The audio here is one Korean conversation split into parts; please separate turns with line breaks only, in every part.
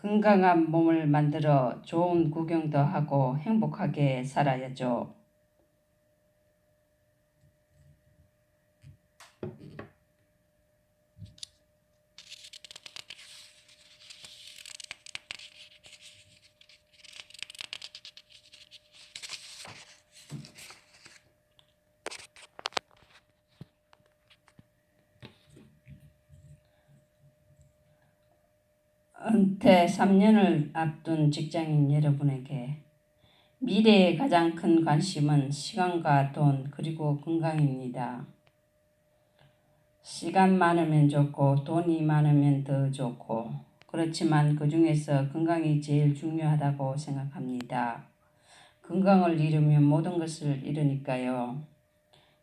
건강한 몸을 만들어 좋은 구경도 하고 행복하게 살아야죠. 은퇴 3년을 앞둔 직장인 여러분에게 미래의 가장 큰 관심은 시간과 돈 그리고 건강입니다. 시간 많으면 좋고 돈이 많으면 더 좋고 그렇지만 그 중에서 건강이 제일 중요하다고 생각합니다. 건강을 잃으면 모든 것을 잃으니까요.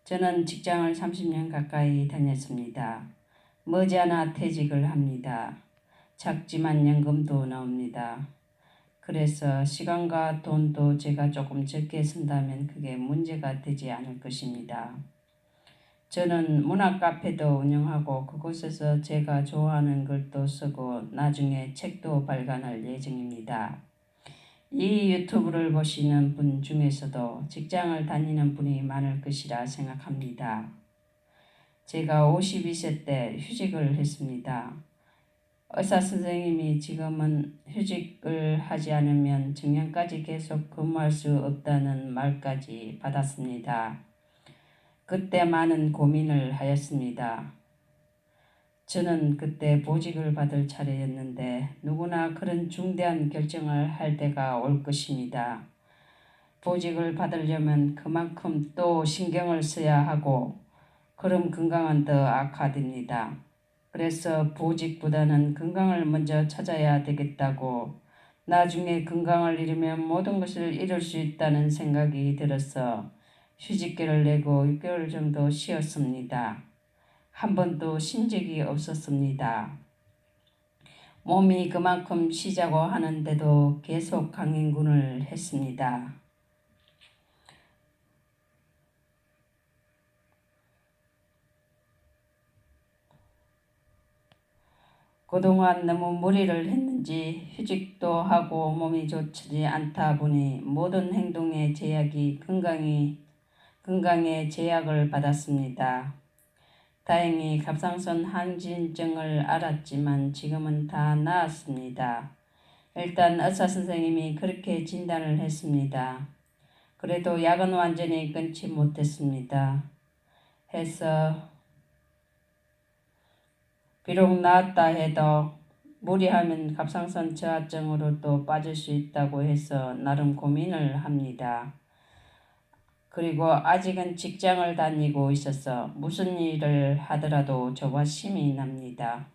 저는 직장을 30년 가까이 다녔습니다. 머지않아 퇴직을 합니다. 작지만 연금도 나옵니다. 그래서 시간과 돈도 제가 조금 적게 쓴다면 그게 문제가 되지 않을 것입니다. 저는 문학 카페도 운영하고 그곳에서 제가 좋아하는 글도 쓰고 나중에 책도 발간할 예정입니다. 이 유튜브를 보시는 분 중에서도 직장을 다니는 분이 많을 것이라 생각합니다. 제가 52세 때 휴직을 했습니다. 의사 선생님이 지금은 휴직을 하지 않으면 정년까지 계속 근무할 수 없다는 말까지 받았습니다. 그때 많은 고민을 하였습니다. 저는 그때 보직을 받을 차례였는데 누구나 그런 중대한 결정을 할 때가 올 것입니다. 보직을 받으려면 그만큼 또 신경을 써야 하고 그럼 건강은 더 악화됩니다. 그래서 보직보다는 건강을 먼저 찾아야 되겠다고 나중에 건강을 잃으면 모든 것을 잃을 수 있다는 생각이 들어서 휴직계를 내고 6개월 정도 쉬었습니다. 한 번도 쉰 적이 없었습니다. 몸이 그만큼 쉬자고 하는데도 계속 강행군을 했습니다. 그동안 너무 무리를 했는지 휴직도 하고 몸이 좋지 않다 보니 모든 행동의 제약이 건강이 건강에 제약을 받았습니다. 다행히 갑상선 항진증을 알았지만 지금은 다 나았습니다. 일단 의사 선생님이 그렇게 진단을 했습니다. 그래도 약은 완전히 끊지 못했습니다. 해서 비록 나았다 해도 무리하면 갑상선 저하증으로 또 빠질 수 있다고 해서 나름 고민을 합니다. 그리고 아직은 직장을 다니고 있어서 무슨 일을 하더라도 저와 심이 납니다.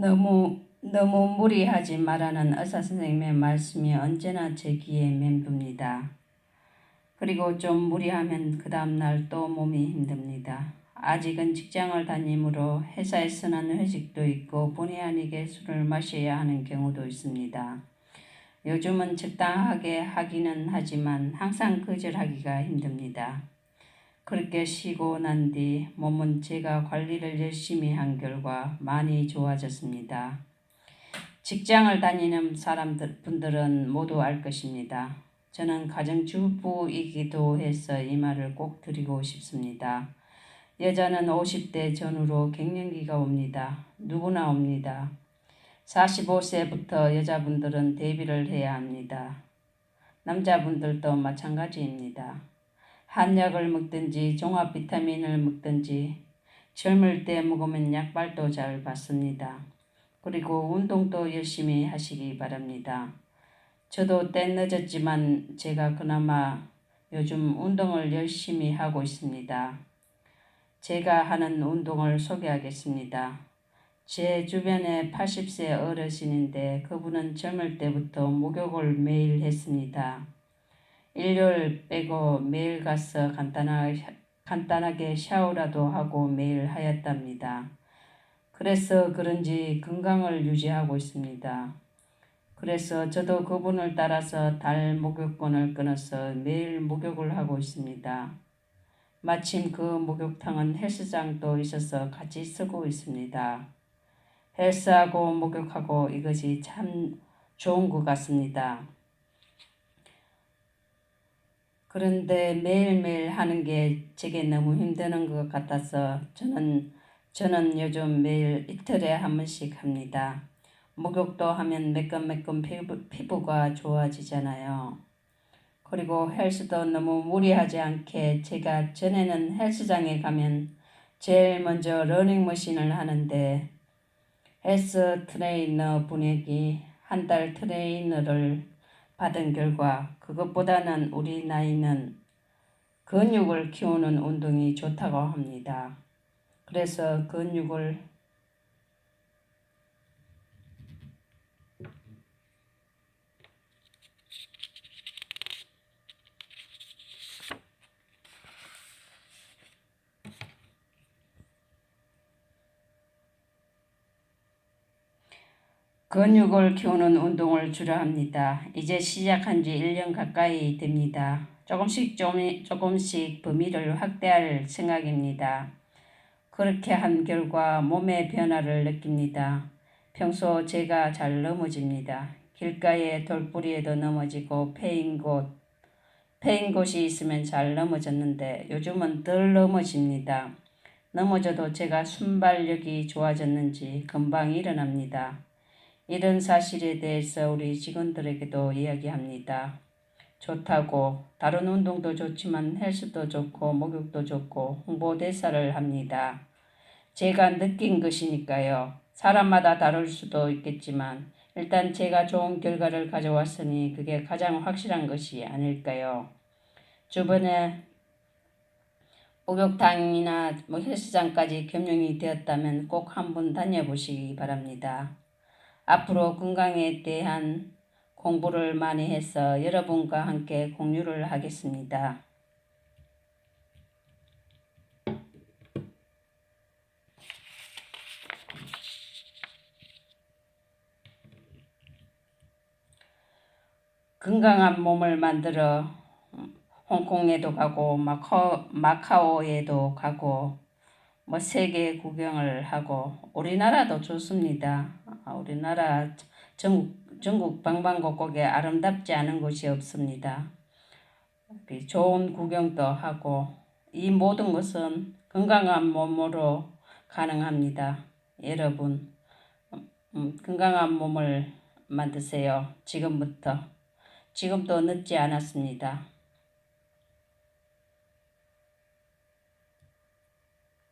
너무 너무 무리하지 말라는 의사 선생님의 말씀이 언제나 제 귀에 맴돕니다. 그리고 좀 무리하면 그 다음날 또 몸이 힘듭니다. 아직은 직장을 다니므로 회사에서는 회식도 있고 본의 아니게 술을 마셔야 하는 경우도 있습니다. 요즘은 적당하게 하기는 하지만 항상 거절하기가 힘듭니다. 그렇게 쉬고 난 뒤 몸은 제가 관리를 열심히 한 결과 많이 좋아졌습니다. 직장을 다니는 사람들 분들은 모두 알 것입니다. 저는 가정주부이기도 해서 이 말을 꼭 드리고 싶습니다. 여자는 50대 전후로 갱년기가 옵니다. 누구나 옵니다. 45세부터 여자분들은 대비를 해야 합니다. 남자분들도 마찬가지입니다. 한약을 먹든지 종합 비타민을 먹든지 젊을 때 먹으면 약발도 잘 받습니다. 그리고 운동도 열심히 하시기 바랍니다. 저도 때 늦었지만 제가 그나마 요즘 운동을 열심히 하고 있습니다. 제가 하는 운동을 소개하겠습니다. 제 주변에 80세 어르신인데 그분은 젊을 때부터 목욕을 매일 했습니다. 일요일 빼고 매일 가서 간단하, 간단하게 샤워라도 하고 매일 하였답니다. 그래서 그런지 건강을 유지하고 있습니다. 그래서 저도 그분을 따라서 달 목욕권을 끊어서 매일 목욕을 하고 있습니다. 마침 그 목욕탕은 헬스장도 있어서 같이 쓰고 있습니다. 헬스하고 목욕하고 이것이 참 좋은 것 같습니다. 그런데 매일매일 하는 게 제게 너무 힘드는 것 같아서 저는 저는 요즘 매일 이틀에 한 번씩 합니다. 목욕도 하면 매끈매끈 피부, 피부가 좋아지잖아요. 그리고 헬스도 너무 무리하지 않게 제가 전에는 헬스장에 가면 제일 먼저 러닝머신을 하는데 헬스 트레이너 분에게 한 달 트레이너를 받은 결과 그것보다는 우리 나이는 근육을 키우는 운동이 좋다고 합니다. 그래서 근육을 근육을 키우는 운동을 주로 합니다. 이제 시작한 지 1년 가까이 됩니다. 조금씩 좀, 조금씩 범위를 확대할 생각입니다. 그렇게 한 결과 몸의 변화를 느낍니다. 평소 제가 잘 넘어집니다. 길가에 돌뿌리에도 넘어지고 패인 곳, 패인 곳이 있으면 잘 넘어졌는데 요즘은 덜 넘어집니다. 넘어져도 제가 순발력이 좋아졌는지 금방 일어납니다. 이런 사실에 대해서 우리 직원들에게도 이야기합니다. 좋다고 다른 운동도 좋지만 헬스도 좋고 목욕도 좋고 홍보대사를 합니다. 제가 느낀 것이니까요. 사람마다 다를 수도 있겠지만 일단 제가 좋은 결과를 가져왔으니 그게 가장 확실한 것이 아닐까요. 주변에 목욕탕이나 뭐 헬스장까지 겸용이 되었다면 꼭 한번 다녀보시기 바랍니다. 앞으로 건강에 대한 공부를 많이 해서 여러분과 함께 공유를 하겠습니다. 건강한 몸을 만들어 홍콩에도 가고 마카오, 마카오에도 가고 뭐 세계 구경을 하고 우리나라도 좋습니다. 아, 우리나라 전, 전국 방방곡곡에 아름답지 않은 곳이 없습니다. 좋은 구경도 하고 이 모든 것은 건강한 몸으로 가능합니다. 여러분 음, 건강한 몸을 만드세요. 지금부터. 지금도 늦지 않았습니다.